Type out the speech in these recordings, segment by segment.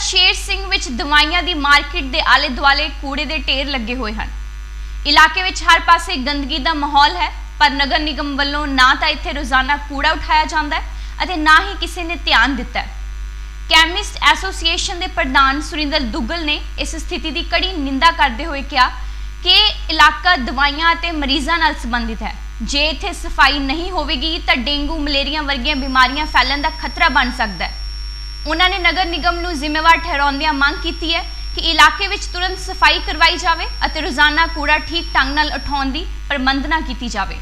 ਸ਼ੇਰ ਸਿੰਘ ਵਿੱਚ ਦਵਾਈਆਂ ਦੀ ਮਾਰਕੀਟ ਦੇ ਆਲੇ-ਦੁਆਲੇ ਕੂੜੇ ਦੇ ਢੇਰ ਲੱਗੇ ਹੋਏ ਹਨ। ਇਲਾਕੇ ਵਿੱਚ ਹਰ ਪਾਸੇ ਗੰਦਗੀ ਦਾ ਮਾਹੌਲ ਹੈ, ਪਰ ਨਗਰ ਨਿਗਮ ਵੱਲੋਂ ਨਾ ਤਾਂ ਇੱਥੇ ਰੋਜ਼ਾਨਾ ਕੂੜਾ ਉਠਾਇਆ ਜਾਂਦਾ ਹੈ ਅਤੇ ਨਾ ਹੀ ਕਿਸੇ ਨੇ ਧਿਆਨ ਦਿੱਤਾ ਹੈ। ਕੈਮਿਸਟ ਐਸੋਸੀਏਸ਼ਨ ਦੇ ਪ੍ਰਧਾਨ ਸੁਰਿੰਦਰ ਦੁੱਗਲ ਨੇ ਇਸ ਸਥਿਤੀ ਦੀ ਕੜੀ ਨਿੰਦਾ ਕਰਦੇ ਹੋਏ ਕਿਹਾ ਕਿ ਇਲਾਕਾ ਦਵਾਈਆਂ ਅਤੇ ਮਰੀਜ਼ਾਂ ਨਾਲ ਸੰਬੰਧਿਤ ਹੈ। ਜੇ ਇੱਥੇ ਸਫ਼ਾਈ ਨਹੀਂ ਹੋਵੇਗੀ ਤਾਂ ਡੇਂਗੂ, ਮਲੇਰੀਆ ਵਰਗੀਆਂ ਬਿਮਾਰੀਆਂ ਫੈਲਣ ਦਾ ਖਤਰਾ ਬਣ ਸਕਦਾ ਹੈ। ਉਹਨਾਂ ਨੇ ਨਗਰ ਨਿਗਮ ਨੂੰ ਜ਼ਿੰਮੇਵਾਰ ਠਹਿਰਾਉਂਦਿਆਂ ਮੰਗ ਕੀਤੀ ਹੈ ਕਿ ਇਲਾਕੇ ਵਿੱਚ ਤੁਰੰਤ ਸਫ਼ਾਈ ਕਰਵਾਈ ਜਾਵੇ ਅਤੇ ਰੋਜ਼ਾਨਾ ਕੂੜਾ ਠੀਕ ਢੰਗ ਨਾਲ ਉਠਾਉਣ ਦੀ ਪ੍ਰਬੰਧਨਾ ਕੀਤੀ ਜਾਵੇ।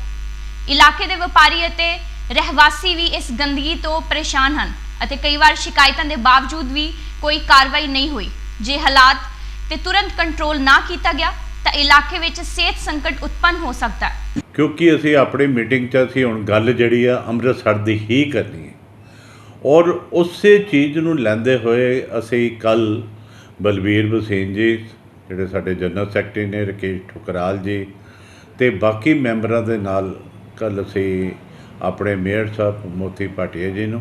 ਇਲਾਕੇ ਦੇ ਵਪਾਰੀ ਅਤੇ ਰਹਿਵਾਸੀ ਵੀ ਇਸ ਗੰਦਗੀ ਤੋਂ ਪਰੇਸ਼ਾਨ ਹਨ ਅਤੇ ਕਈ ਵਾਰ ਸ਼ਿਕਾਇਤਾਂ ਦੇ ਬਾਵਜੂਦ ਵੀ ਕੋਈ ਕਾਰਵਾਈ ਨਹੀਂ ਹੋਈ। ਜੇ ਹਾਲਾਤ ਤੇ ਤੁਰੰਤ ਕੰਟਰੋਲ ਨਾ ਕੀਤਾ ਗਿਆ, ਤਾਂ ਇਲਾਕੇ ਵਿੱਚ ਸਿਹਤ ਸੰਕਟ ਉਤਪੰਨ ਹੋ ਸਕਦਾ ਹੈ। ਕਿਉਂਕਿ ਅਸੀਂ ਆਪਣੀ ਮੀਟਿੰਗ 'ਚ ਅਸੀਂ ਹੁਣ ਗੱਲ ਜਿਹੜੀ ਆ ਅੰਮ੍ਰਿਤਸਰ ਦੀ ਹੀ ਕਰਨੀ ਹੈ। ਔਰ ਉਸੇ ਚੀਜ਼ ਨੂੰ ਲੈਂਦੇ ਹੋਏ ਅਸੀਂ ਕੱਲ ਬਲਬੀਰ ਬਸੇਨ ਜੀ, ਜਿਹੜੇ ਸਾਡੇ ਜਨਰਲ ਸੈਕਟਰੀ ਨੇ, ਰਕੇਸ਼ ਠੁਕਰਾਲ ਜੀ ਤੇ ਬਾਕੀ ਮੈਂਬਰਾਂ ਦੇ ਨਾਲ ਕੱਲ ਅਸੀਂ ਆਪਣੇ ਮੇਅਰ ਸਾਹਿਬ ਮੋਤੀ ਭਾਟੀਆ ਜੀ ਨੂੰ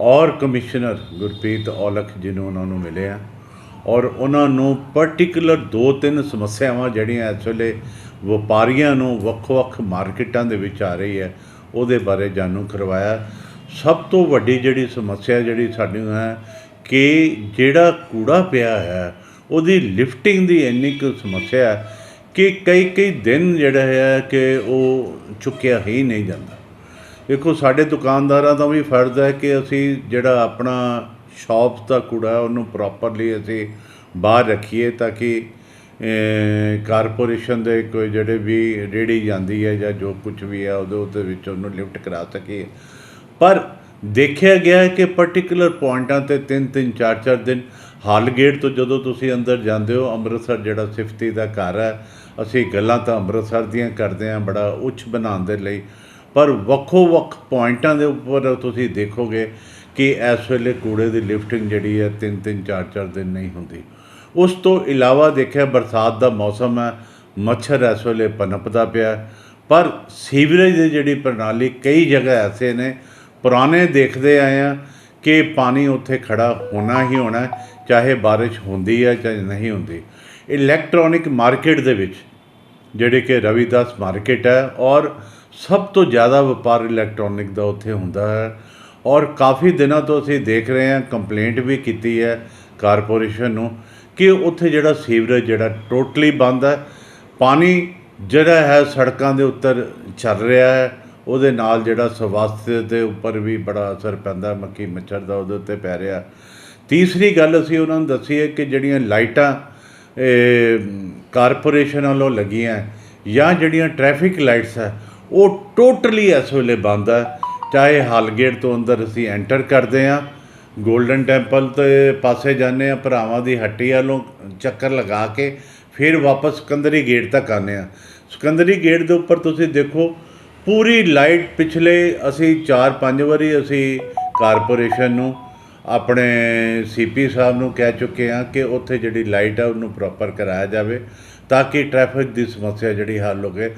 ਔਰ ਕਮਿਸ਼ਨਰ ਗੁਰਪ੍ਰੀਤ ਔਲਖ ਜੀ ਨੂੰ ਉਹਨਾਂ ਨੂੰ ਮਿਲੇ ਆ। ਔਰ ਉਹਨਾਂ ਨੂੰ ਪਾਰਟਿਕੂਲਰ ਦੋ ਤਿੰਨ ਸਮੱਸਿਆਵਾਂ ਜਿਹੜੀਆਂ ਇਸ ਵੇਲੇ ਵਪਾਰੀਆਂ ਨੂੰ ਵੱਖ-ਵੱਖ ਮਾਰਕੀਟਾਂ ਦੇ ਵਿੱਚ ਆ ਰਹੀ ਹੈ, ਉਹਦੇ ਬਾਰੇ ਜਾਣੂ ਕਰਵਾਇਆ। ਸਭ ਤੋਂ ਵੱਡੀ ਜਿਹੜੀ ਸਮੱਸਿਆ ਜਿਹੜੀ ਸਾਡੀ ਹੈ ਕਿ ਜਿਹੜਾ ਕੂੜਾ ਪਿਆ ਹੈ, ਉਹਦੀ ਲਿਫਟਿੰਗ ਦੀ ਇੰਨੀ ਕੁ ਸਮੱਸਿਆ ਹੈ ਕਿ ਕਈ ਕਈ ਦਿਨ ਜਿਹੜਾ ਹੈ ਕਿ ਉਹ ਚੁੱਕਿਆ ਹੀ ਨਹੀਂ ਜਾਂਦਾ। ਦੇਖੋ, ਸਾਡੇ ਦੁਕਾਨਦਾਰਾਂ ਦਾ ਵੀ ਫਰਜ਼ ਹੈ ਕਿ ਅਸੀਂ ਜਿਹੜਾ ਆਪਣਾ ਸ਼ਾਪ ਦਾ ਕੂੜਾ ਉਹਨੂੰ ਪ੍ਰੋਪਰਲੀ ਅਸੀਂ ਬਾਹਰ ਰੱਖੀਏ ਤਾਂ ਕਿ ਕਾਰਪੋਰੇਸ਼ਨ ਦੇ ਕੋਈ ਜਿਹੜੇ ਵੀ ਰੇੜੀ ਜਾਂਦੀ ਹੈ ਜਾਂ ਜੋ ਕੁਝ ਵੀ ਹੈ, ਉਹਦੇ ਉਹਦੇ ਵਿੱਚ ਉਹਨੂੰ ਲਿਫਟ ਕਰਾ ਸਕੀਏ। ਪਰ ਦੇਖਿਆ ਗਿਆ ਹੈ ਕਿ ਪਾਰਟਿਕੂਲਰ ਪੁਆਇੰਟਾਂ ਤੇ ਤਿੰਨ ਤਿੰਨ, ਚਾਰ ਚਾਰ ਦਿਨ ਹਾਲ ਗੇਟ ਤੋਂ ਜਦੋਂ ਤੁਸੀਂ ਅੰਦਰ ਜਾਂਦੇ ਹੋ, ਅੰਮ੍ਰਿਤਸਰ ਜਿਹੜਾ ਸਿਫਤੀ ਦਾ ਘਰ ਹੈ, ਅਸੀਂ ਗੱਲਾਂ ਤਾਂ ਅੰਮ੍ਰਿਤਸਰ ਦੀਆਂ ਕਰਦੇ ਹਾਂ, ਬੜਾ ਉੱਚ ਬਣਾਉਣ ਦੇ ਲਈ। ਪਰ ਵੱਖੋ ਵੱਖ ਪੁਆਇੰਟਾਂ ਦੇ ਉੱਪਰ ਤੁਸੀਂ ਦੇਖੋਗੇ ਕਿ ਇਸ ਵੇਲੇ ਕੂੜੇ ਦੀ ਲਿਫਟਿੰਗ ਜਿਹੜੀ ਹੈ, ਤਿੰਨ ਤਿੰਨ, ਚਾਰ ਚਾਰ ਦਿਨ ਨਹੀਂ ਹੁੰਦੀ। ਉਸ ਤੋਂ ਇਲਾਵਾ ਦੇਖਿਆ ਬਰਸਾਤ ਦਾ ਮੌਸਮ ਹੈ, ਮੱਛਰ ਇਸ ਵੇਲੇ ਪਨਪਦਾ ਪਿਆ ਪਰ ਸੀਵਰੇਜ ਦੀ ਜਿਹੜੀ ਪ੍ਰਣਾਲੀ ਕਈ ਜਗ੍ਹਾ ਐਸੇ ਨੇ ਪੁਰਾਣੇ ਦੇਖਦੇ ਆਏ ਆ ਕਿ ਪਾਣੀ ਉੱਥੇ ਖੜਾ ਹੋਣਾ ਹੀ ਹੋਣਾ ਚਾਹੇ ਬਾਰਿਸ਼ ਹੁੰਦੀ ਹੈ ਚਾਹੇ ਨਹੀਂ ਹੁੰਦੀ। ਇਲੈਕਟ੍ਰੋਨਿਕ ਮਾਰਕੀਟ ਦੇ ਵਿੱਚ, ਜਿਹੜੇ ਕਿ ਰਵਿਦਾਸ ਮਾਰਕੀਟ ਹੈ, ਔਰ ਸਭ ਤੋਂ ਜ਼ਿਆਦਾ ਵਪਾਰ ਇਲੈਕਟ੍ਰੋਨਿਕ ਦਾ ਉੱਥੇ ਹੁੰਦਾ ਹੈ। ਔਰ ਕਾਫੀ ਦਿਨਾਂ ਤੋਂ ਅਸੀਂ ਦੇਖ ਰਹੇ ਹਾਂ, ਕੰਪਲੇਂਟ ਵੀ ਕੀਤੀ ਹੈ ਕਾਰਪੋਰੇਸ਼ਨ ਨੂੰ ਕਿ ਉੱਥੇ ਜਿਹੜਾ ਸੀਵਰੇਜ, ਜਿਹੜਾ ਟੋਟਲੀ ਬੰਦ ਹੈ, ਪਾਣੀ ਜਿਹੜਾ ਹੈ ਸੜਕਾਂ ਦੇ ਉੱਤਰ ਚੱਲ ਰਿਹਾ ਹੈ। ਉਹਦੇ ਨਾਲ ਜਿਹੜਾ ਸਵਾਸਥ ਦੇ ਉੱਪਰ ਵੀ ਬੜਾ ਅਸਰ ਪੈਂਦਾ, ਮੱਕੀ ਮੱਛਰ ਦਾ ਉਹਦੇ ਉੱਤੇ ਪੈ ਰਿਹਾ। ਤੀਸਰੀ ਗੱਲ ਅਸੀਂ ਉਹਨਾਂ ਨੂੰ ਦੱਸੀ ਹੈ ਕਿ ਜਿਹੜੀਆਂ ਲਾਈਟਾਂ ਕਾਰਪੋਰੇਸ਼ਨ ਵੱਲੋਂ ਲੱਗੀਆਂ ਜਾਂ ਜਿਹੜੀਆਂ ਟ੍ਰੈਫਿਕ ਲਾਈਟਸ ਹੈ ਉਹ ਟੋਟਲੀ ਇਸ ਵੇਲੇ ਬੰਦ ਹੈ ਚਾਹੇ ਹਾਲਗੇਟ ਤੋਂ ਅੰਦਰ ਅਸੀਂ ਐਂਟਰ ਕਰਦੇ ਹਾਂ, ਗੋਲਡਨ ਟੈਂਪਲ ਤੇ ਪਾਸੇ ਜਾਂਦੇ ਆ ਭਰਾਵਾਂ ਦੀ ਹੱਟੀ ਵੱਲੋਂ ਚੱਕਰ ਲਗਾ ਕੇ, ਫਿਰ ਵਾਪਸ ਸਕੰਦਰੀ ਗੇਟ ਤੱਕ ਆਉਂਦੇ ਆ ਸਕੰਦਰੀ ਗੇਟ ਦੇ ਉੱਪਰ ਤੁਸੀਂ ਦੇਖੋ ਪੂਰੀ ਲਾਈਟ ਪਿਛਲੇ ਅਸੀਂ 4-5 ਵਾਰੀ ਅਸੀਂ ਕਾਰਪੋਰੇਸ਼ਨ ਨੂੰ ਆਪਣੇ ਸੀਪੀ ਸਾਹਿਬ ਨੂੰ ਕਹਿ ਚੁੱਕੇ ਹਾਂ ਕਿ ਉੱਥੇ ਜਿਹੜੀ ਲਾਈਟ ਆ ਉਹਨੂੰ ਪ੍ਰੋਪਰ ਕਰਾਇਆ ਜਾਵੇ ਤਾਂ ਕਿ ਟ੍ਰੈਫਿਕ ਦੀ ਸਮੱਸਿਆ ਜਿਹੜੀ ਹੱਲ ਹੋ ਗਏ